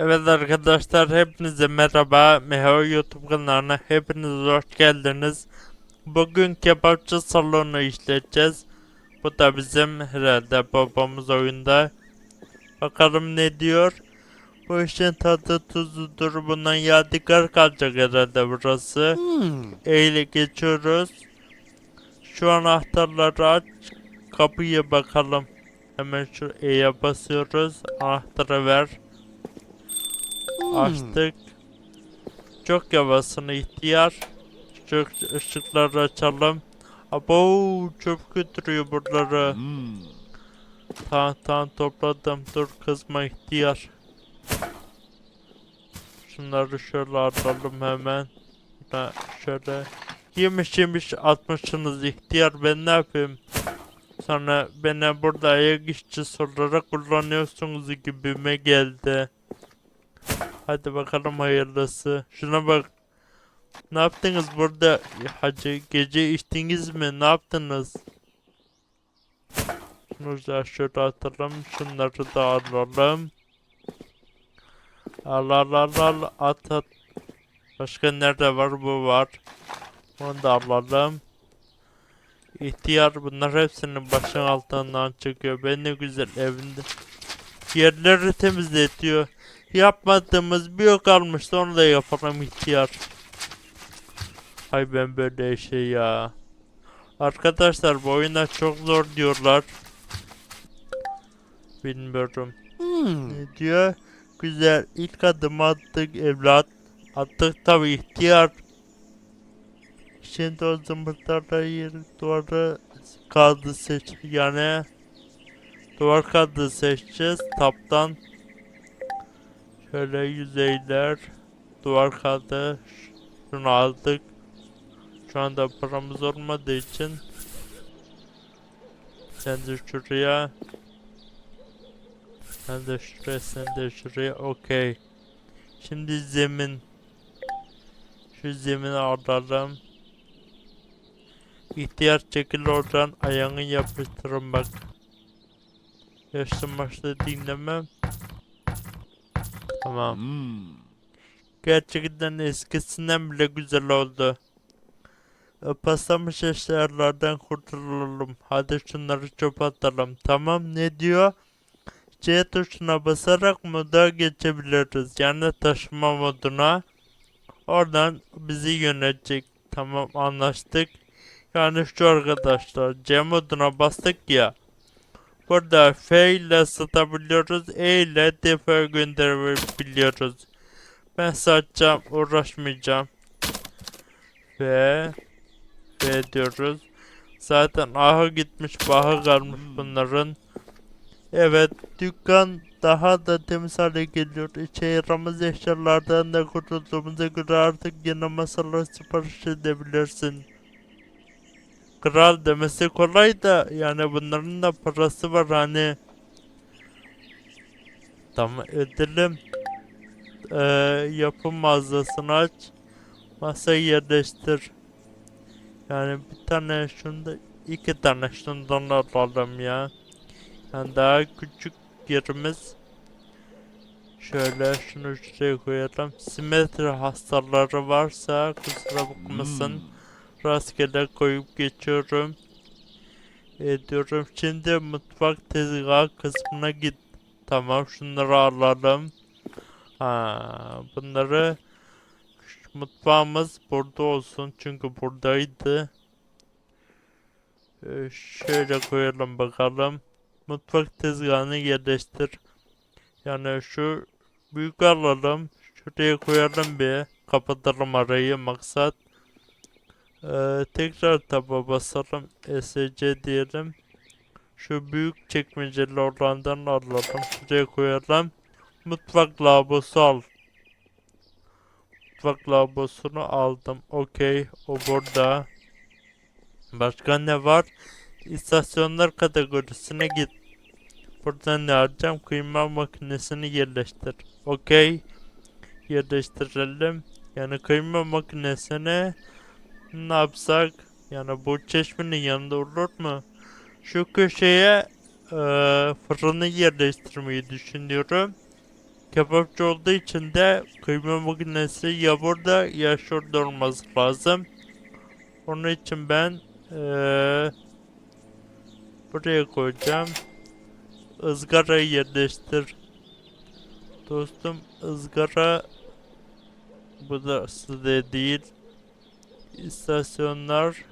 Evet arkadaşlar hepinize merhaba. Meho YouTube kanalına hepiniz hoş geldiniz. Bugün kebapçı salonu işleyeceğiz. Bu da bizim herhalde babamız oyunda. Bakalım ne diyor. Bu işin tadı tuzudur. Bundan yadigar kalacak herhalde burası. Eyle geçiyoruz. Şu anahtarları aç. Kapıya bakalım. Hemen şu E'ye basıyoruz. Anahtarı ver. Açtık. Çok yavaşsın ihtiyar. Çok ışıkları açalım. Abo çöp götürüyor buraları. Tamam tamam topladım. Dur kızma ihtiyar. Şunları şöyle atalım hemen. Da şöyle. Yemiş yemiş atmışsınız ihtiyar ben ne yapayım? Sonra beni burada ayak işçisi olarak kullanıyorsunuz gibime geldi. Hadi bakalım hayırlısı. Şuna bak. Ne yaptınız burada hacı? Gece içtiniz mi? Ne yaptınız? Da şöyle atalım. Şunları da alalım. Al al al al at at. Başka nerede var bu var. Onu da alalım. İhtiyar bunlar hepsinin başın altından çıkıyor. Ben ne güzel evinde. Yerleri temizletiyor. Yapmadığımız bir kalmıştı onu da yapalım ihtiyar. Hay ben böyle şey ya. Arkadaşlar bu oyuna çok zor diyorlar. Bilmiyorum. Ne diyor? Güzel ilk adım attık evlat. Attık tabi ihtiyar. Şimdi o zımbırtlarla yer duvarı kağıdı seç yani duvar kağıdı seçeceğiz taptan şöyle yüzeyler duvar kağıdı şunu aldık şu anda paramız olmadığı için sen de şuraya sen de şuraya sen de şuraya okey şimdi zemin şu zemini alalım İhtiyar çekil oradan ayağını yapıştırın bak. Yaşlı başlı dinlemem. Tamam. Gerçekten eskisinden bile güzel oldu. E, Paslamış eşyalardan kurtulalım. Hadi şunları çöpe atalım. Tamam ne diyor? C tuşuna basarak moda geçebiliriz. Yani taşıma moduna. Oradan bizi yönetecek. Tamam anlaştık. Yani şu arkadaşlar C moduna bastık ya. Burada F ile satabiliyoruz. E ile defa gönderebiliyoruz. Ben satacağım uğraşmayacağım. Ve F diyoruz. Zaten aha gitmiş baha kalmış bunların. Evet dükkan daha da temiz hale geliyor. İçe yaramaz eşyalardan da kurtulduğumuza göre artık yeni masalar sipariş edebilirsin. Kral demesi kolay da yani bunların da parası var hani. Tamam edelim. Ee, yapım mağazasını aç. Masayı yerleştir. Yani bir tane şunda iki tane şundan alalım ya. Yani daha küçük yerimiz. Şöyle şunu şuraya koyalım. Simetri hastaları varsa kusura bakmasın rastgele koyup geçiyorum. Ediyorum. Şimdi mutfak tezgahı kısmına git. Tamam şunları alalım. Ha, bunları mutfağımız burada olsun çünkü buradaydı. Ee, şöyle koyalım bakalım. Mutfak tezgahını yerleştir. Yani şu büyük alalım. Şuraya koyalım bir. Kapatalım arayı maksat. Ee, tekrar taba basalım. SC diyelim. Şu büyük çekmeceli olandan alalım. Şuraya koyalım. Mutfak lavabosu al. Mutfak lavabosunu aldım. Okey. O burada. Başka ne var? İstasyonlar kategorisine git. Buradan ne alacağım? Kıyma makinesini yerleştir. Okey. Yerleştirelim. Yani kıyma makinesine ne yapsak? Yani bu çeşmenin yanında olur mu? Şu köşeye eee, fırını yerleştirmeyi düşünüyorum. kebapçı olduğu için de kıyma makinesi ya burada ya şurada olması lazım. Onun için ben eee buraya koyacağım. Izgarayı yerleştir. Dostum ızgara bu da size değil. İstasyonlar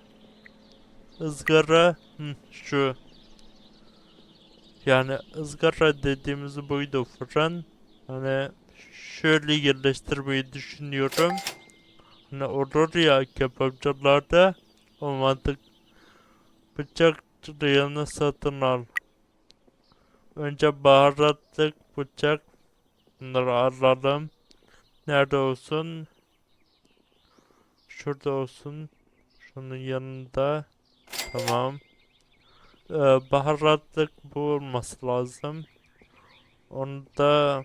ızgara hı, şu. Yani ızgara dediğimiz buydu fırın. Hani şöyle yerleştirmeyi düşünüyorum. Hani olur ya kebapçılarda o mantık bıçak yanına satın al. Önce baharatlık bıçak bunları alalım. Nerede olsun? Şurada olsun. Şunun yanında. Tamam. Ee, baharatlık bu olması lazım. Onu da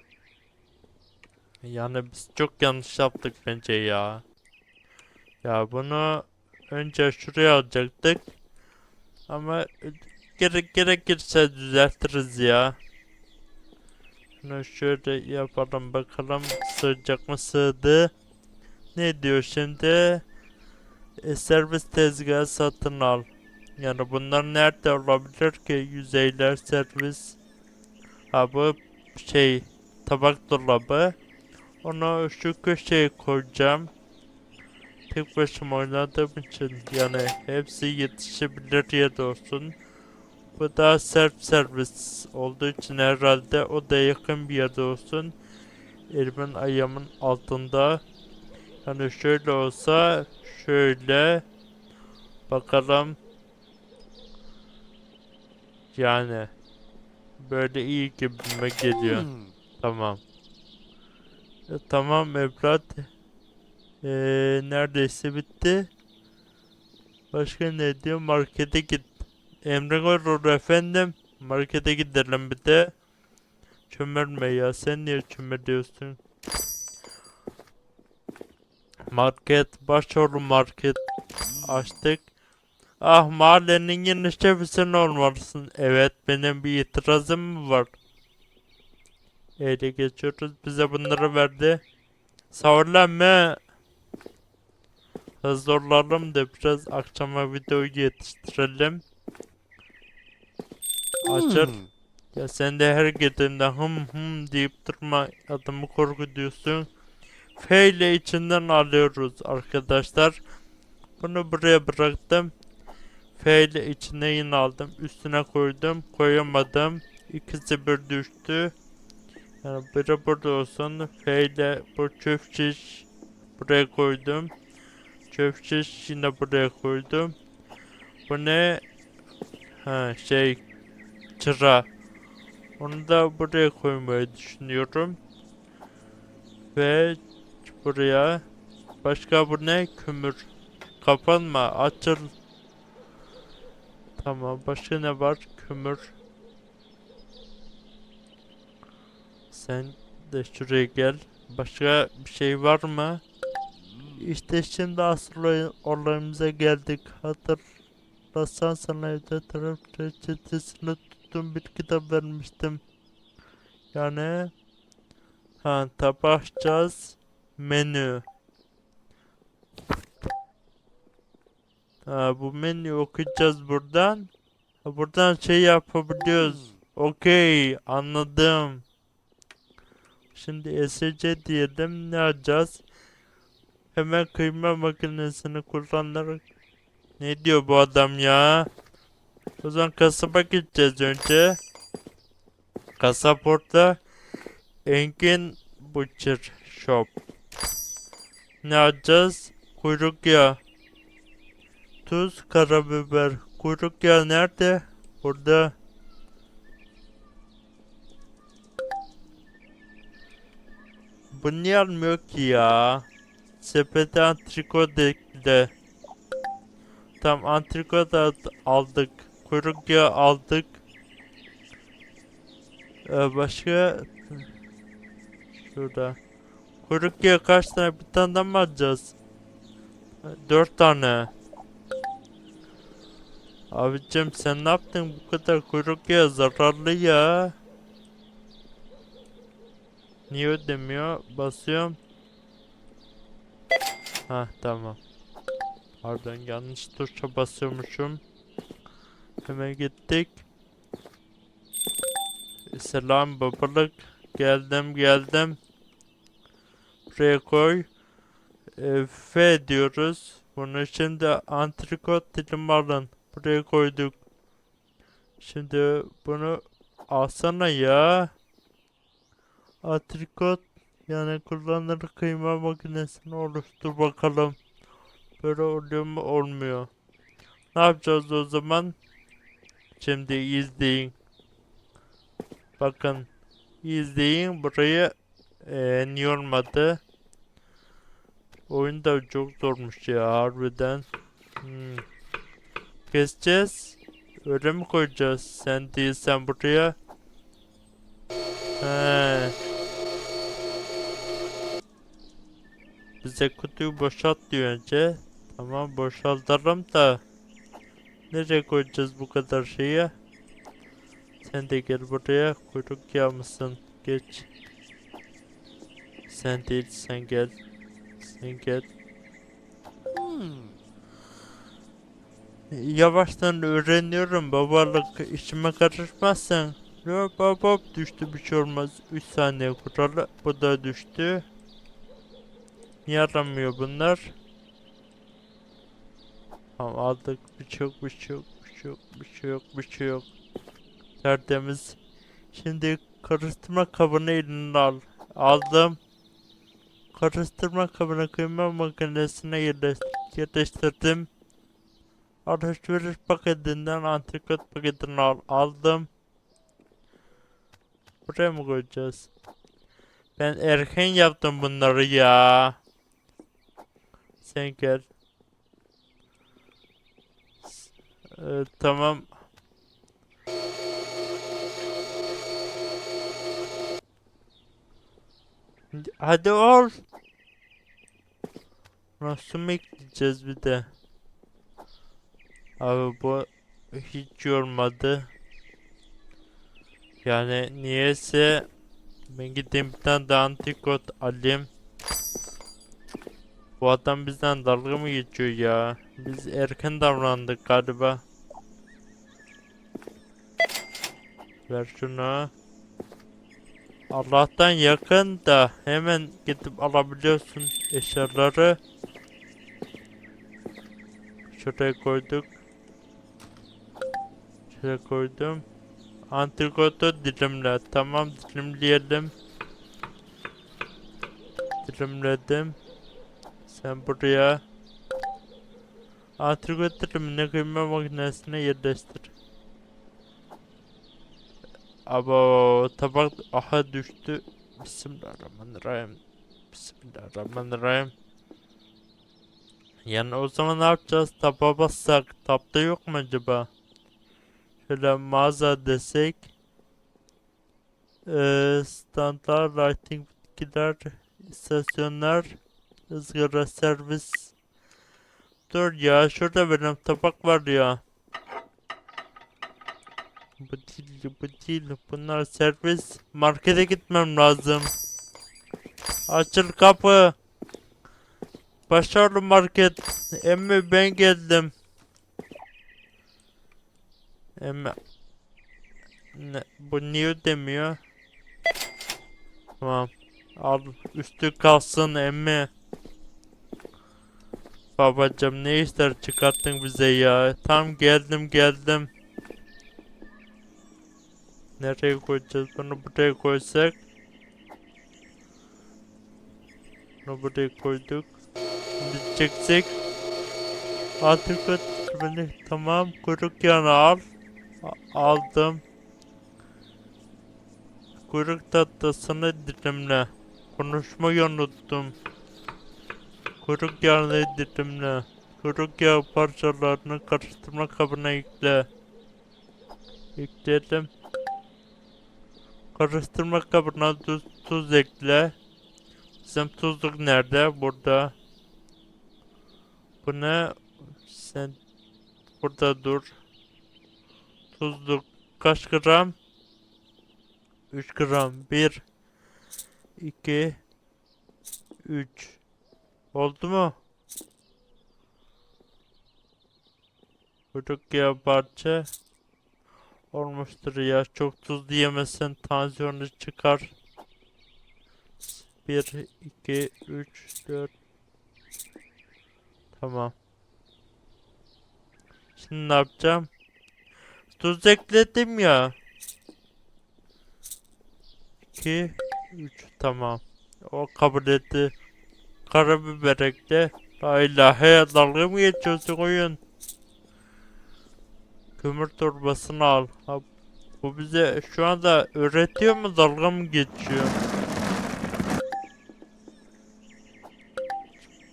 yani biz çok yanlış yaptık bence ya. Ya bunu önce şuraya alacaktık. Ama gerek gerekirse düzeltiriz ya. Şunu şöyle yapalım bakalım sığacak mı sığdı. Ne diyor şimdi? E, servis tezgahı satın al. Yani bunlar nerede olabilir ki? Yüzeyler servis. Ha bu şey tabak dolabı. Onu şu köşeye koyacağım. Tek başıma oynadığım için yani hepsi yetişebilir yerde olsun. Bu da self servis olduğu için herhalde o da yakın bir yerde olsun. Elimin ayağımın altında. Yani şöyle olsa şöyle bakalım. Yani böyle iyi gibime geliyor. Tamam. E, tamam evlat. E, neredeyse bitti. Başka ne diyor? Markete git. Emre olur efendim. Markete gidelim bir de. Çömelme ya. Sen niye çömeliyorsun? Market. Başoğlu market. Açtık. Ah mahallenin yeni şefi sen olmalısın. Evet benim bir itirazım var? Ele geçiyoruz. Bize bunları verdi. Sağırlanma. Hızlı olalım da biraz akşama videoyu yetiştirelim. Açır. Ya sen de her gittiğinde hım hım deyip durma adamı korkutuyorsun. F ile içinden alıyoruz arkadaşlar. Bunu buraya bıraktım. F ile içine yine aldım. Üstüne koydum. Koyamadım. İkisi bir düştü. Yani biri burada olsun. F ile bu çöp buraya koydum. Çöp yine buraya koydum. Bu ne? Ha şey çıra. Onu da buraya koymayı düşünüyorum. Ve buraya başka bu ne? Kömür. Kapanma, açıl. Tamam, başka ne var? Kömür. Sen de şuraya gel. Başka bir şey var mı? İşte şimdi asıl olay- olayımıza geldik. Hatırlarsan sana evde taraf reçetesini tuttum bir kitap vermiştim. Yani ha tabakçağız menü. Ha bu menü okuyacağız buradan. Ha, buradan şey yapabiliyoruz. Okey anladım. Şimdi SC diyelim ne yapacağız? Hemen kıyma makinesini kullanarak Ne diyor bu adam ya? O zaman kasaba gideceğiz önce. Kasap orada. Engin Butcher Shop. Ne yapacağız? Kuyruk yağı. Tuz, karabiber. Kuyruk yağı nerede? Burada. Bu niye almıyor ki ya? Sepete antrikot ekle. Tam antrikot al- aldık. Kuyruk yağı aldık. Ee, başka şurada. Yağı kaç tane? Bir tane daha mı alacağız? Dört tane. Abicim sen ne yaptın bu kadar kuyruk zararlı ya. Niye ödemiyor? Basıyorum. Ha tamam. Pardon yanlış tuşa basıyormuşum. Hemen gittik. Selam babalık. Geldim geldim. Buraya koy. E, F diyoruz. Bunu şimdi antrikot dilim alın. Buraya koyduk. Şimdi bunu alsana ya. Antrikot yani kullanılır kıyma makinesini oluştur bakalım. Böyle oluyor mu olmuyor. Ne yapacağız o zaman? Şimdi izleyin. Bakın. izleyin burayı eee niye olmadı? Oyun da çok zormuş ya harbiden. Hmm. Keseceğiz. Öyle mi koyacağız? Sen değilsen buraya. He. Bize kutuyu boşalt diyor önce. Tamam boşaltalım da. Nereye koyacağız bu kadar şeyi? Sen de gel buraya. Kuyruk yağı mısın? Geç. Sen değil sen gel. Sen gel. Yavaştan öğreniyorum babalık işime karışmazsan. Ya baba düştü bir şey olmaz. 3 saniye kuralı bu da düştü. Niye aramıyor bunlar? Tamam aldık bir şey yok bir şey yok bir şey yok bir şey yok bir şey yok. Tertemiz. Şimdi karıştırma kabını eline al. Aldım. Karıştırma kabını kıyma makinesine yerleş- yerleştirdim. Alışveriş paketinden antrikot paketini al aldım. Buraya mı koyacağız? Ben erken yaptım bunları ya. Sen gel. Ee, tamam. Hadi ol. Nasıl mı ekleyeceğiz bir de? Abi bu hiç yormadı. Yani niyeyse ben gideyim bir tane de antikot alayım. Bu adam bizden dalga mı geçiyor ya? Biz erken davrandık galiba. Ver şunu. Allah'tan yakın da hemen gidip alabiliyorsun eşyaları. Şuraya koyduk. Şuraya koydum. Antrikotu dilimle. Tamam dilimleyelim. Dilimledim. Sen buraya. Antrikot dilimini kıyma makinesine yerleştir. Abo tabak aha düştü. Bismillahirrahmanirrahim. Bismillahirrahmanirrahim. Yani o zaman ne yapacağız? Taba bassak. Tapta yok mu acaba? Şöyle mağaza desek. Eee standart lighting bitkiler, istasyonlar, ızgara servis. Dur ya şurada benim tabak var ya. Bu değil, bu değil. Bunlar servis. Markete gitmem lazım. Açıl kapı. Başarılı market. Emmi ben geldim. Emmi. Ne, bu niye ödemiyor? Tamam. Al üstü kalsın emmi. Babacım ne işler çıkarttın bize ya. Tam geldim geldim. Nereye koyacağız? Bunu buraya koysak. Bunu buraya koyduk. Çeksek. Artık beni tamam. Kuyruk yağını al. Aldım. Kuyruk tatlısını dilimle. Konuşmayı unuttum. Kuyruk yağını dilimle. Kuyruk yağı parçalarını karıştırma kabına ekle. Ekledim. Karıştırma kabına tuz, tuz ekle. Bizim tuzluk nerede? Burada. Bu ne? Sen burada dur. Tuzluk kaç gram? 3 gram. 1 2 3 Oldu mu? Kuyruk yağı parça olmuştur ya. Çok tuzlu yemesen tansiyonu çıkar. 1 2 3 4 Tamam. Şimdi ne yapacağım? Tuz ekledim ya. 2 3 tamam. O kabul etti. Karabiber ekle. La ilahe dalga mı geçiyorsun oyun? Kömür torbasını al. Ha, bu bize şu anda öğretiyor mu dalga mı geçiyor?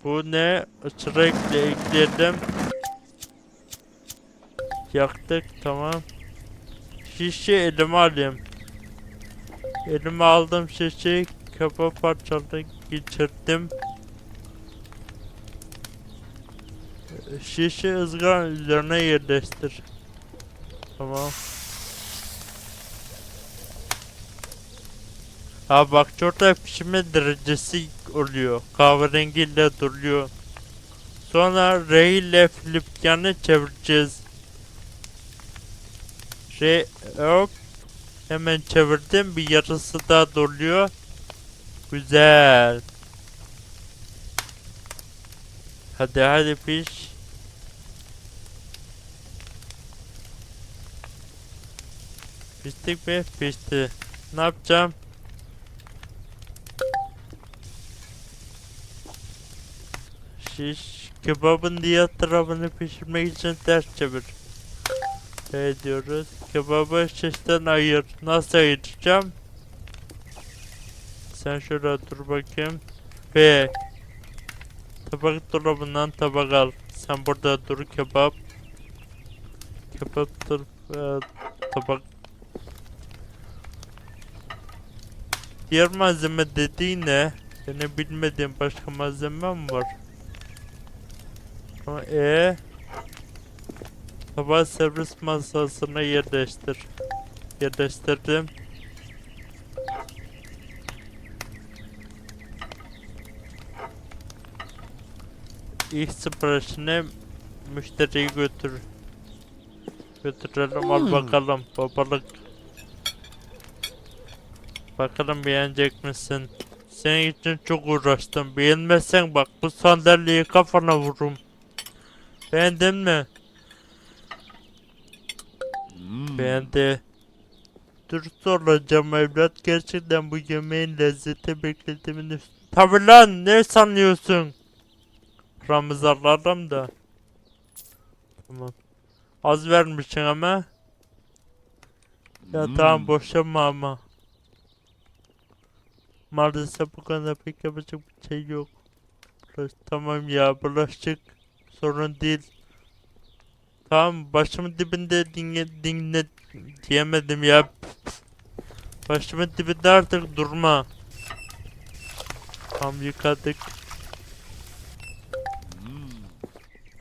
Bu ne? Sıra ekle ekledim. Yaktık tamam. Şişi elime alayım. Elime aldım şişeyi kebap parçalarını geçirdim. Şişi ızgaranın üzerine yerleştir. Tamam. Ha bak şurada pişme derecesi oluyor. Kahverengiyle duruyor. Sonra R ile flip yanı çevireceğiz. R hop. Hemen çevirdim. Bir yarısı daha doluyor. Güzel. Hadi hadi piş. Piştik mi? Pişti. Ne yapacağım? Şiş kebabın diğer tarafını pişirmek için ters çevir. Ne diyoruz? Kebabı şişten ayır. Nasıl ayıracağım? Sen şurada dur bakayım. Ve tabak dolabından tabak al. Sen burada dur kebap. Kebap dur. e, tabak. Diğer malzeme dediğin ne? Senin bilmediğin başka malzeme mi var? Ama e Tabağı servis masasına yerleştir. Yerleştirdim. İlk siparişine müşteriyi götür. Götürelim al Hmm. bakalım babalık. Bakalım beğenecek misin? Senin için çok uğraştım. Beğenmezsen bak bu sandalyeyi kafana vururum. Beğendin mi? Hmm. Beğendi. Dürüst olacağım evlat. Gerçekten bu yemeğin lezzeti beklediğimin üstü. Tabi lan ne sanıyorsun? Ramazanlarım da. Tamam. Az vermişsin ama. Ya Hmm. tamam boşanma ama. Maalesef bu konuda pek yapacak bir şey yok. Bulaş- Tamam ya bulaşık sorun değil. Tamam başımın dibinde dinle dinle diyemedim ya. Başımın dibinde artık durma. Tam yıkadık.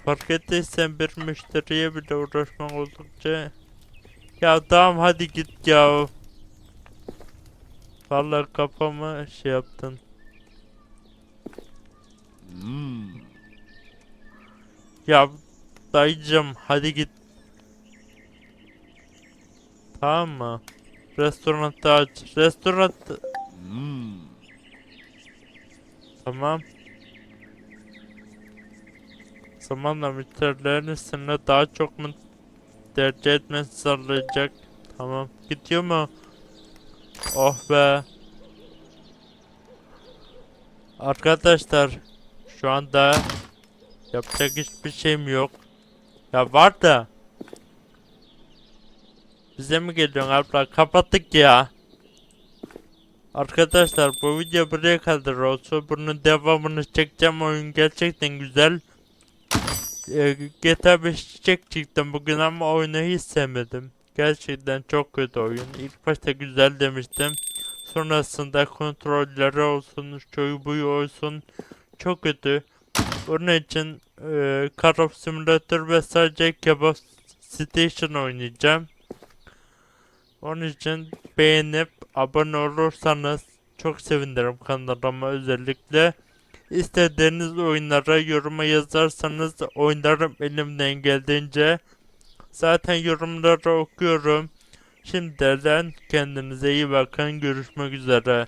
Fark ettiysen bir müşteriye bile uğraşmak oldukça... Ya tamam hadi git ya. Vallahi kafama şey yaptın. Hmm. Ya dayıcım hadi git. Tamam mı? Restoranda aç. Restoran Hmm. tamam. Zamanla müşterilerin seninle daha çok mu tercih etmeni sağlayacak. Tamam. Gidiyor mu? Oh be. Arkadaşlar şu anda yapacak hiçbir şeyim yok. Ya var da. Bize mi geliyorsun abla? Kapattık ya. Arkadaşlar bu video buraya kadar olsun. Bunun devamını çekeceğim. Oyun gerçekten güzel. Ee, GTA 5 çekecektim bugün ama oyunu hiç sevmedim. Gerçekten çok kötü oyun. İlk başta güzel demiştim. Sonrasında kontrolleri olsun, şuyu buyu olsun. Çok kötü. Onun için e, Car of Simulator ve sadece Kebab Station oynayacağım. Onun için beğenip abone olursanız çok sevinirim kanalıma özellikle. İstediğiniz oyunlara yoruma yazarsanız oynarım elimden geldiğince. Zaten yorumları okuyorum. Şimdiden kendinize iyi bakın. Görüşmek üzere.